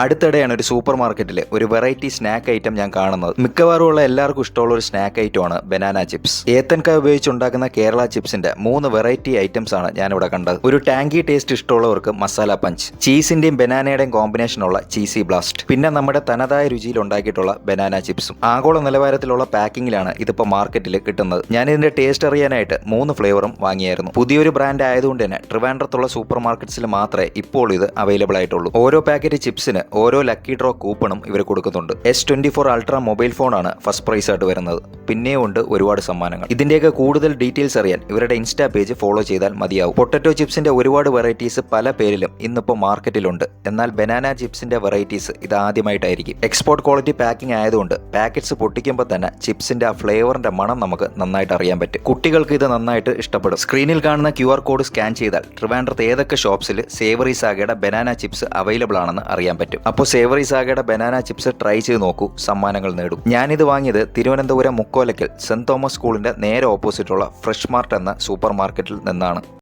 അടുത്തിടെയാണ് ഒരു സൂപ്പർ മാർക്കറ്റിൽ ഒരു വെറൈറ്റി സ്നാക്ക് ഐറ്റം ഞാൻ കാണുന്നത്. മിക്കവാറും ഉള്ള എല്ലാവർക്കും ഇഷ്ടമുള്ള ഒരു സ്നാക്ക് ഐറ്റമാണ് ബനാന ചിപ്സ്. ഏത്തൻകായ ഉപയോഗിച്ച് ഉണ്ടാക്കുന്ന കേരള ചിപ്സിന്റെ മൂന്ന് വെറൈറ്റി ഐറ്റംസ് ആണ് ഞാനിവിടെ കണ്ടത്. ഒരു ടാങ്കി ടേസ്റ്റ് ഇഷ്ടമുള്ളവർക്ക് മസാല പഞ്ച് ചീസിന്റെയും ബനാനയുടെയും കോമ്പിനേഷനുള്ള ചീസി ബ്ലാസ്റ്റ് പിന്നെ നമ്മുടെ തനതായ രുചിയിൽ ഉണ്ടാക്കിയിട്ടുള്ള ബനാന ചിപ്സും. ആഗോള നിലവാരത്തിലുള്ള പാക്കിങ്ങിലാണ് ഇതിപ്പോൾ മാർക്കറ്റിൽ കിട്ടുന്നത്. ഞാൻ ഇതിന്റെ ടേസ്റ്റ് അറിയാനായിട്ട് മൂന്ന് ഫ്ലേവറും വാങ്ങിയായിരുന്നു. പുതിയൊരു ബ്രാൻഡ് ആയതുകൊണ്ട് തന്നെ ട്രിവാൻഡ്രത്തുള്ള സൂപ്പർ മാർക്കറ്റ്സിൽ മാത്രമേ ഇപ്പോൾ ഇത് അവൈലബിൾ ആയിട്ടുള്ളൂ. ഓരോ പാക്കറ്റ് ചിപ്സിന് ഓരോ ലക്കി ഡ്രോ കൂപ്പണും ഇവർ കൊടുക്കുന്നുണ്ട്. S twenty four ultra mobile ഫോണാണ് ഫസ്റ്റ് പ്രൈസ് ആയിട്ട് വരുന്നത്. പിന്നെയും ഉണ്ട് ഒരുപാട് സമ്മാനങ്ങൾ. ഇതിന്റെയൊക്കെ കൂടുതൽ ഡീറ്റെയിൽസ് അറിയാൻ ഇവരുടെ ഇൻസ്റ്റാ പേജ് ഫോളോ ചെയ്താൽ മതിയാവും. പൊട്ടറ്റോ ചിപ്സിന്റെ ഒരുപാട് വെറൈറ്റീസ് പല പേരിലും ഇന്നിപ്പോൾ മാർക്കറ്റിലുണ്ട്. എന്നാൽ ബനാന ചിപ്സിന്റെ വെറൈറ്റീസ് ഇത് ആദ്യമായിട്ടായിരിക്കും. എക്സ്പോർട്ട് ക്വാളിറ്റി പാക്കിംഗ് ആയതുകൊണ്ട് പാക്കറ്റ്സ് പൊട്ടിക്കുമ്പോൾ തന്നെ ചിപ്സിന്റെ ആ ഫ്ലേവറിന്റെ മണം നമുക്ക് നന്നായിട്ട് അറിയാൻ പറ്റും. കുട്ടികൾക്ക് ഇത് നന്നായിട്ട് ഇഷ്ടപ്പെടും. സ്ക്രീനിൽ കാണുന്ന ക്യു കോഡ് സ്കാൻ ചെയ്താൽ ട്രിവാൻഡ്രത്ത് ഏതൊക്കെ ഷോപ്സിൽ സേവറി സാഗയുടെ ബനാന ചിപ്സ് അവൈലബിൾ ആണെന്ന് അറിയാൻ പറ്റും. അപ്പോൾ സേവറി സാഗയുടെ ബനാന ചിപ്സ് ട്രൈ ചെയ്ത് നോക്കൂ സമ്മാനങ്ങൾ നേടും. ഞാനിത് വാങ്ങിയത് തിരുവനന്തപുരം മുക്കോലക്കൽ സെന്റ് തോമസ് സ്കൂളിന്റെ നേരെ ഓപ്പോസിറ്റുള്ള ഫ്രഷ് മാർട്ട് എന്ന സൂപ്പർ മാർക്കറ്റിൽ നിന്നാണ്.